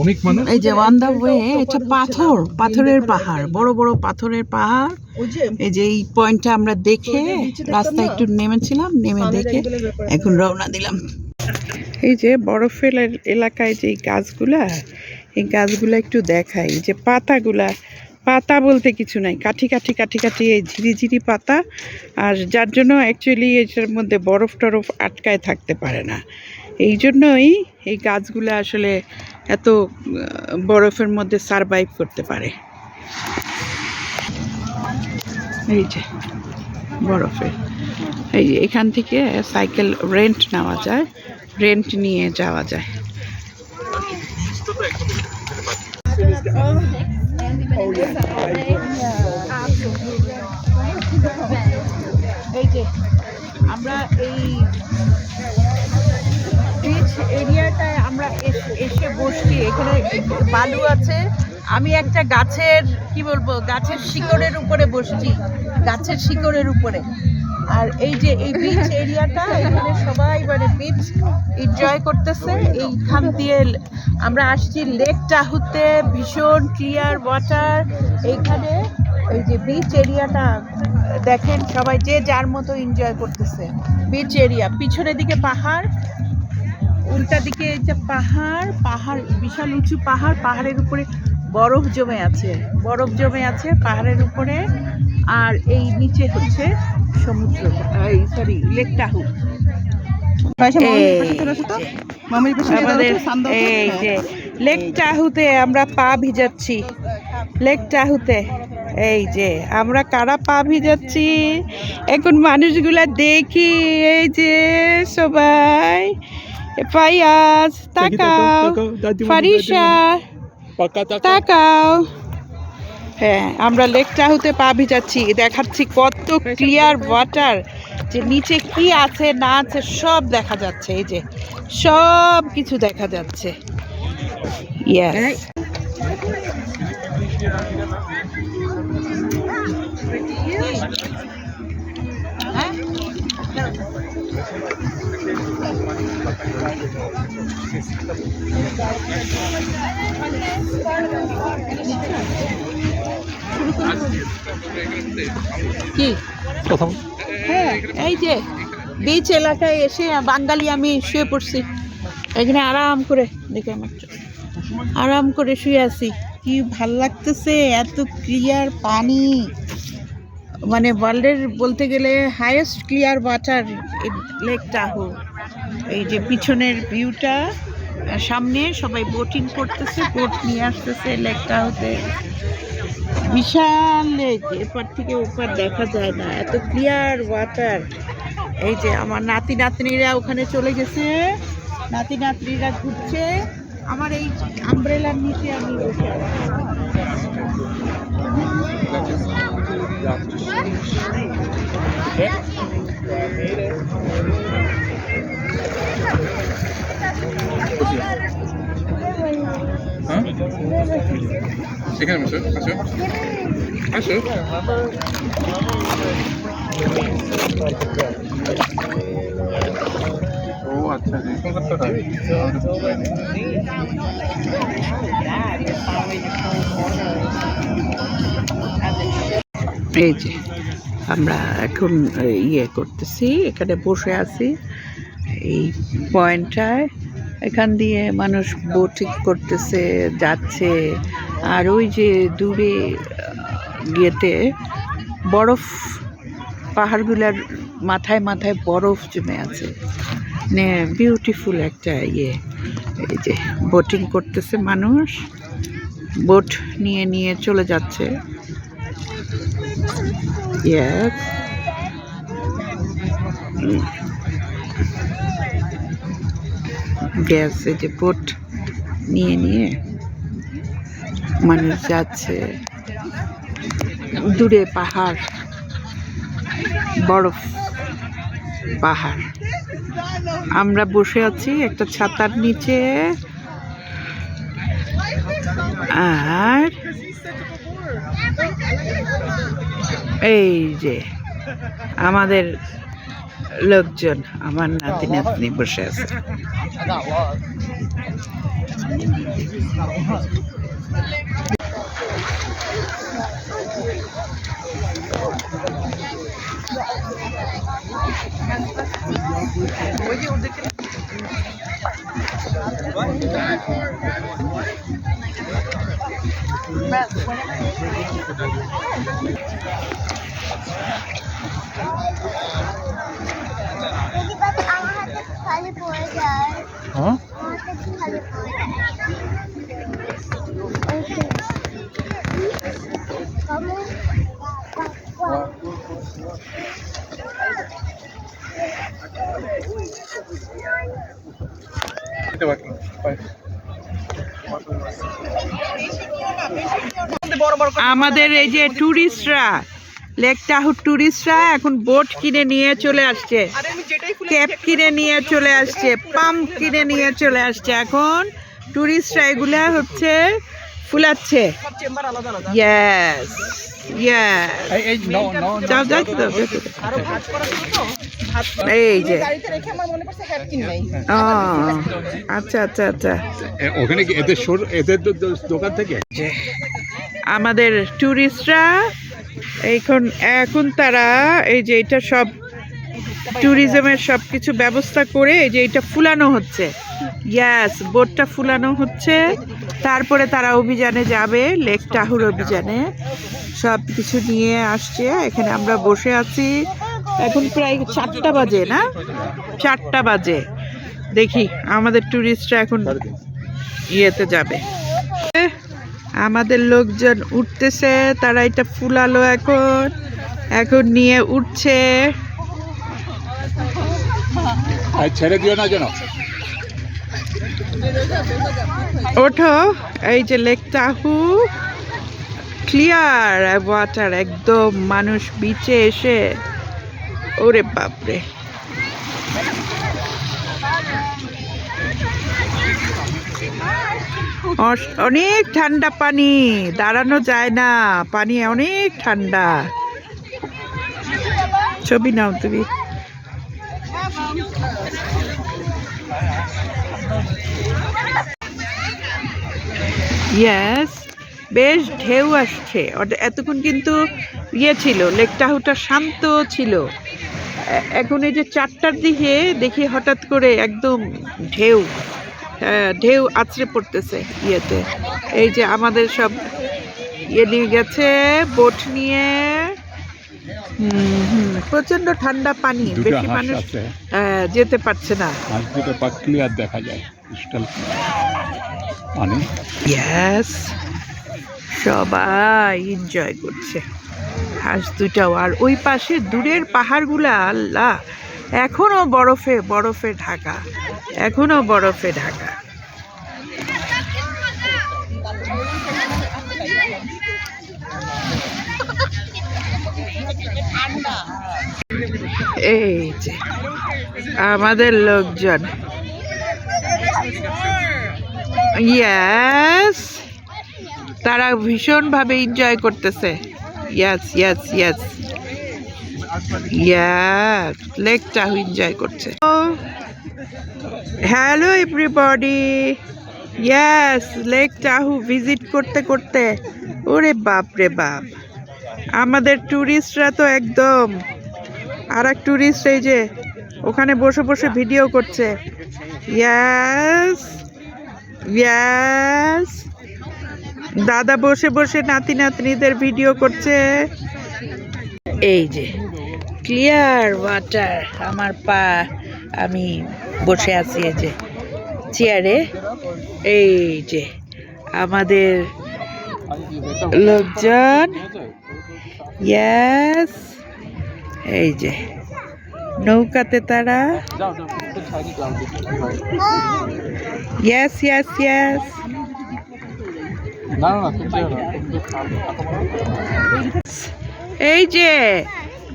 অনেক মানুষ এই যে অন দা ওয়ে এটা পাথর পাথরের পাহাড় বড় বড় পাথরের পাহাড়। এই যে এই পয়েন্টটা আমরা দেখে রাস্তায় একটু নেমেছিলাম নেমে দেখে এখন রওনা দিলাম। এই যে বরফের এলাকায় যে গাছগুলা এই গাছগুলা একটু দেখাই। এই যে পাতাগুলা পাতা বলতে কিছু নাই। কাঠি কাঠি কাঠি কাঠি এই ঝিরিঝিরি পাতা। আর যার জন্য অ্যাকচুয়ালি এটার মধ্যে বরফ টরফ আটকায় থাকতে পারে না। এই জন্যই এই গাছগুলো আসলে এত বরফের মধ্যে সারভাইভ করতে পারে। এই যে, বরফে। এই যে, এখান থেকে সাইকেল রেন্ট নেওয়া যায় রেন্ট নিয়ে যাওয়া যায়। এই যে, আমরা এই এস- বসছি। এখানে বালু আছে। আমি একটা গাছের, কি বলব, গাছের শিকড়ের উপরে বসছি। গাছের শিকড়ের উপরে। আর এই যে এই বিচ এরিয়াটা এখানে সবাই মানে বিচ এনজয় করতেছে। এইখান দিয়ে আমরা আসছি লেক টাহুতে ভীষণ ক্লিয়ার ওয়াটার এইখানে এই যে বিচ এরিয়াটা দেখেন সবাই যে যার মতো এনজয় করতেছে। বিচ এরিয়া পিছনের দিকে পাহাড়। উল্টা দিকে যে পাহাড় পাহাড় বিশাল উঁচু পাহাড় পাহাড়ের উপরে বরফ জমে আছে বরফ জমে আছে পাহাড়ের উপরে আর এই নিচে হচ্ছে সমুদ্র এই সরি লেক টাহু আমাদের এই যে লেক টাহুতে আমরা পা ভিজাচ্ছি। লেক টাহুতে এই যে আমরা কারা পা ভিজাচ্ছি? এখন মানুষগুলা দেখি এই যে সবাই। ফাইয়াজ তাকাও ফারিসা তাকাও হ্যাঁ আমরা লেক টাহুতে পা ভিজাচ্ছি। দেখাচ্ছি কত ক্লিয়ার ওয়াটার যে নিচে কি আছে না আছে সব দেখা যাচ্ছে। এই যে সব কিছু দেখা যাচ্ছে। ইয়েস কি? প্রথম। হ্যাঁ এই যে বিচ এলাকায় এসে বাঙালি আমি শুয়ে পড়ছি। এখানে আরাম করে দেখে আমার আরাম করে শুয়ে আছি। কি ভালো লাগতেছে এত ক্লিয়ার পানি। মানে ওয়ার্ল্ডের বলতে গেলে highest clear water lake Tahoe এই যে পিছনের ভিউটা সামনে সবাই বোটিং করতেছে বোট নিয়ে আসতেছে লেক টাহুতে বিশাল লেক এপার থেকে ওপার দেখা যায় না। এত ক্লিয়ার ওয়াটার এই যে আমার নাতি নাতনিরা ওখানে চলে গেছে। নাতি নাতনিরা ঘুরছে। আমার এই আমব্রেলার নিচে আমি বসে আছি। সেখানে বসো, আসো। আসো। ও আচ্ছা কলকাতাটা এই যে, আমরা এখন ইয়ে করতেছি, এখানে বসে আছি। এই পয়েন্টটায় এখান দিয়ে মানুষ বোটিং করতেছে, যাচ্ছে। আর ওই যে দূরে ইয়েতে বরফ, পাহাড়গুলার মাথায় মাথায় বরফ জমে আছে। মানে বিউটিফুল একটা ইয়ে। এই যে বোটিং করতেছে মানুষ। বোট নিয়ে নিয়ে চলে যাচ্ছে। Yes. গ্যাস যে বোট নিয়ে নিয়ে মানুষ যাচ্ছে। দূরে পাহাড়, বরফ পাহাড়। আমরা বসে আছি একটা ছাতার নিচে। আর এই যে আমাদের লোকজন আমার নাতি নাতনি বসে আছে যদি বাবা আমার হাতে খালি পড়ে যায় হ্যাঁ। আমাদের এই যে ট্যুরিস্টরা লেক টাহুর ট্যুরিস্টরা এখন বোট কিনে নিয়ে চলে আসছে। ক্যাপ কিনে নিয়ে চলে আসছে পাম্প কিনে নিয়ে চলে আসছে। এখন ট্যুরিস্টরা এগুলা হচ্ছে ফুলাচ্ছে। ইয়েস ইয়েস এই যে। ও আচ্ছা আচ্ছা আচ্ছা। ওখানে এদের এদের দো- দো- দোকান থেকে? আমাদের টুরিস্টরা এখন এখন তারা এই যে এটা সব ট্যুরিজমের সব কিছু ব্যবস্থা করে এই যে এটা ফুলানো হচ্ছে। ইয়াস বোটটা ফুলানো হচ্ছে। তারপরে তারা অভিযানে যাবে লেক টাহুর অভিযানে। সব কিছু নিয়ে আসছে। এখানে আমরা বসে আছি। এখন প্রায় চারটা বাজে, না? চারটা বাজে। দেখি, আমাদের ট্যুরিস্টরা এখন ইয়েতে যাবে। আমাদের লোকজন উঠতেছে, তারা এটা ফুলালো এখন। এখন নিয়ে উঠছে। ছেড়ে দিও না যেন। ওঠো, এই যে লেক টাহু ক্লিয়ার ওয়াটার একদম মানুষ বিচে এসে, ওরে বাপরে। অনেক ঠান্ডা পানি, দাঁড়ানো যায় না, পানি অনেক ঠান্ডা। ছবি নাও তুমি। ইয়েস বেশ ঢেউ আসছে। এতক্ষণ কিন্তু ইয়ে ছিল লেক টাহুটা শান্ত ছিল। এখন এই যে চারটার দিকে দেখি হঠাৎ করে একদম ঢেউ হ্যাঁ, ঢেউ আছড়ে পড়তেছে ইয়েতে। এই যে আমাদের সব ইয়ে নিয়ে গেছে বোট নিয়ে প্রচণ্ড ঠান্ডা পানি বেশি মানুষ যেতে পারছে না। হাঁস দুটো পা ক্লিয়ার দেখা যায় ক্রিস্টাল পানি। ইয়াস সবাই এনজয় করছে। হাঁস দুটাও আর ওই পাশে দূরের পাহাড়গুলা আল্লাহ! এখনও বরফে বরফে ঢাকা এখনও বরফে ঢাকা। এই যে, আমাদের লোকজন। ইয়াস তারা ভীষণভাবে এনজয় করতেছে। ইয়াস ইয়াস ইয়াস ইয়াস লেকটা এনজয় করছে। Hello everybody yes lake Tahoe visit করতে করতে। ওরে বাপ রে বাপ। আমাদের ট্যুরিস্টরা তো একদম আর এক ট্যুরিস্ট এই যে, ওখানে বসে বসে ভিডিও করছে। ইয়াস ইয়াস দাদা বসে বসে নাতি নাতনিদের ভিডিও করছে। এই যে ক্লিয়ার ওয়াটার আমার পা, আমি বসে আছি এই যে চেয়ারে এই যে, আমাদের লোকজন ইয়াস এই যে, নৌকাতে তারা ইয়াস ইয়াস ইয়াস এই যে,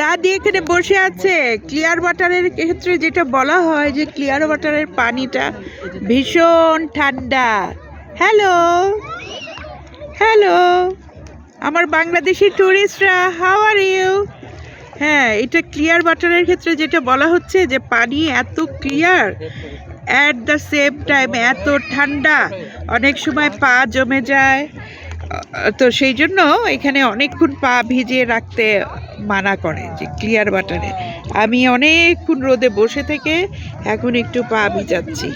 দাদি এখানে বসে আছে। ক্লিয়ার ওয়াটারের ক্ষেত্রে যেটা বলা হয় যে ক্লিয়ার ওয়াটারের পানিটা ভীষণ ঠান্ডা। হ্যালো হ্যালো আমার বাংলাদেশি ট্যুরিস্টরা হাউ আর ইউ হ্যাঁ এটা ক্লিয়ার ওয়াটারের ক্ষেত্রে যেটা বলা হচ্ছে যে পানি এত clear at the same time এত ঠান্ডা। অনেক সময় পা জমে যায়। তো সেই জন্য এখানে অনেকক্ষণ পা ভিজিয়ে রাখতে মানা করে যে ক্লিয়ার বাটারে আমি অনেকক্ষণ রোদে বসে থেকে এখন একটু পা ভিজাচ্ছি।